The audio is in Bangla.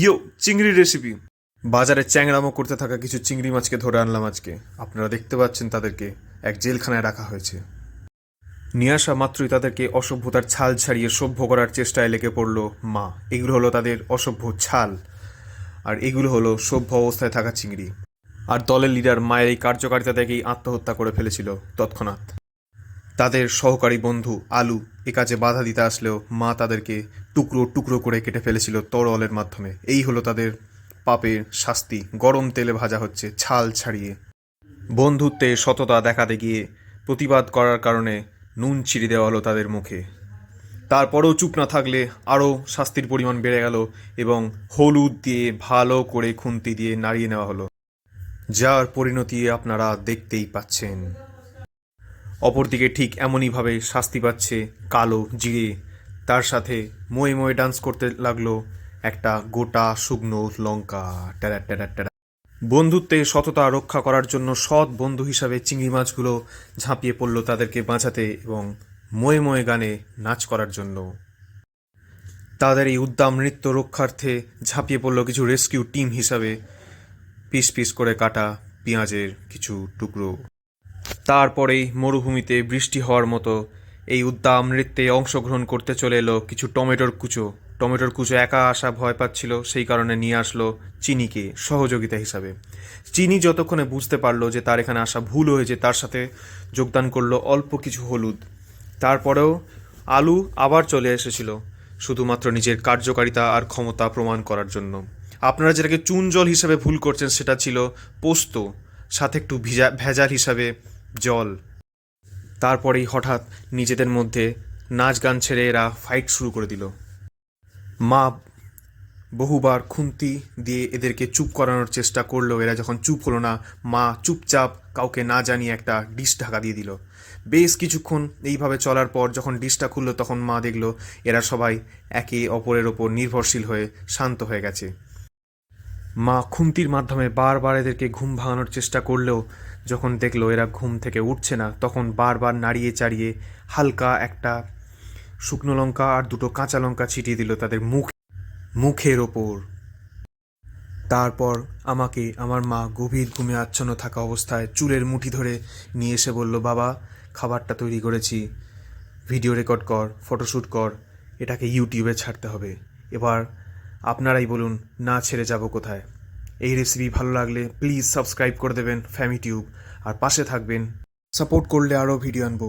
ইয়ো, চিংড়ি রেসিপি বাজারে চ্যাংড়ামো করতে থাকা কিছু চিংড়ি মাছকে ধরে আনলাম আজকে। আপনারা দেখতে পাচ্ছেন তাদেরকে এক জেলখানায় রাখা হয়েছে। নিয়ে আসা মাত্রই তাদেরকে অসভ্যতার ছাল ছাড়িয়ে সভ্য করার চেষ্টায় লেগে পড়ল মা। এগুলো হলো তাদের অসভ্য ছাল। আর এগুলো হলো সভ্য অবস্থায় থাকা চিংড়ি। আর দলের লিডার মায়ের এই কার্যকারিতা দেখেই আত্মহত্যা করে ফেলেছিল তৎক্ষণাৎ। তাদের সহকারী বন্ধু আলু এ কাজে বাধা দিতে আসলেও মা তাদেরকে টুকরো টুকরো করে কেটে ফেলেছিল তরলের মাধ্যমে। এই হলো তাদের পাপের শাস্তি। গরম তেলে ভাজা হচ্ছে ছাল ছাড়িয়ে। বন্ধুত্বে সততা দেখাতে গিয়ে প্রতিবাদ করার কারণে নুন ছিঁড়ে দেওয়া হলো তাদের মুখে। তারপরেও চুপ না থাকলে আরও শাস্তির পরিমাণ বেড়ে গেল এবং হলুদ দিয়ে ভালো করে খুন্তি দিয়ে নাড়িয়ে নেওয়া হলো। যার পরিণতি আপনারা দেখতেই পাচ্ছেন। অপরদিকে ঠিক এমনইভাবে শাস্তি পাচ্ছে কালো জিরে। তার সাথে ময়ে ময়ে ডান্স করতে লাগল একটা গোটা শুকনো লঙ্কা। টেরা টেরা টেরা বন্ধুত্বে সততা রক্ষা করার জন্য সৎ বন্ধু হিসাবে চিংড়ি মাছগুলো ঝাঁপিয়ে পড়ল তাদেরকে বাঁচাতে এবং ময়ে ময়ে গানে নাচ করার জন্য। তাদের এই উদ্দাম নৃত্য রক্ষার্থে ঝাঁপিয়ে পড়ল কিছু রেস্কিউ টিম হিসাবে পিস পিস করে কাটা পেঁয়াজের কিছু টুকরো। তারপরেই মরুভূমিতে বৃষ্টি হওয়ার মতো এই উদ্দাম নৃত্যে অংশগ্রহণ করতে চলে এলো কিছু টমেটোর কুচো। টমেটোর কুচো একা আসা ভয় পাচ্ছিল, সেই কারণে নিয়ে আসলো চিনিকে সহযোগিতা হিসাবে। চিনি যতক্ষণে বুঝতে পারল যে তার এখানে আসা ভুল হয়েছে, তার সাথে যোগদান করল অল্প কিছু হলুদ। তারপরেও আলু আবার চলে এসেছিল, শুধুমাত্র নিজের কার্যকারিতা আর ক্ষমতা প্রমাণ করার জন্য। আপনারা যেটাকে চুন জল হিসাবে ভুল করছেন, সেটা ছিল পোস্ত, সাথে একটু ভিজা, ভেজাল হিসাবে জল। তারপরেই হঠাৎ নিজেদের মধ্যে নাচ গান ছেড়ে এরা ফাইট শুরু করে দিল। মা বহুবার খুন্তি দিয়ে এদেরকে চুপ করানোর চেষ্টা করল এরা যখন চুপ হলো না, মা চুপচাপ কাউকে না জানিয়ে একটা ডিশ ঢাকা দিয়ে দিল। বেশ কিছুক্ষণ এইভাবে চলার পর যখন ডিশটা খুললো তখন মা দেখল, এরা সবাই একে অপরের ওপর নির্ভরশীল হয়ে শান্ত হয়ে গেছে। মা খুন্তির মাধ্যমে বারবার এদেরকে ঘুম ভাঙানোর চেষ্টা করলেও যখন দেখল এরা ঘুম থেকে উঠছে না, তখন বারবার নাড়িয়ে চাড়িয়ে হালকা একটা শুকনো লঙ্কা আর দুটো কাঁচা লঙ্কা ছিটিয়ে দিল তাদের মুখ মুখের ওপর। তারপর আমাকে আমার মা গভীর ঘুমে আচ্ছন্ন থাকা অবস্থায় চুলের মুঠি ধরে নিয়ে এসে বলল, বাবা, খাবারটা তৈরি করেছি। ভিডিও রেকর্ড কর ফটোশ্যুট কর। এটাকে ইউটিউবে ছাড়তে হবে। এবার আপনারাই বলুন, না ছেড়ে যাব কোথায়? এই রেসিপি ভালো লাগলে প্লিজ সাবস্ক্রাইব করে দেবেন ফ্যামি টিউব আর পাশে থাকবেন। সাপোর্ট করলে আরও ভিডিও আনব।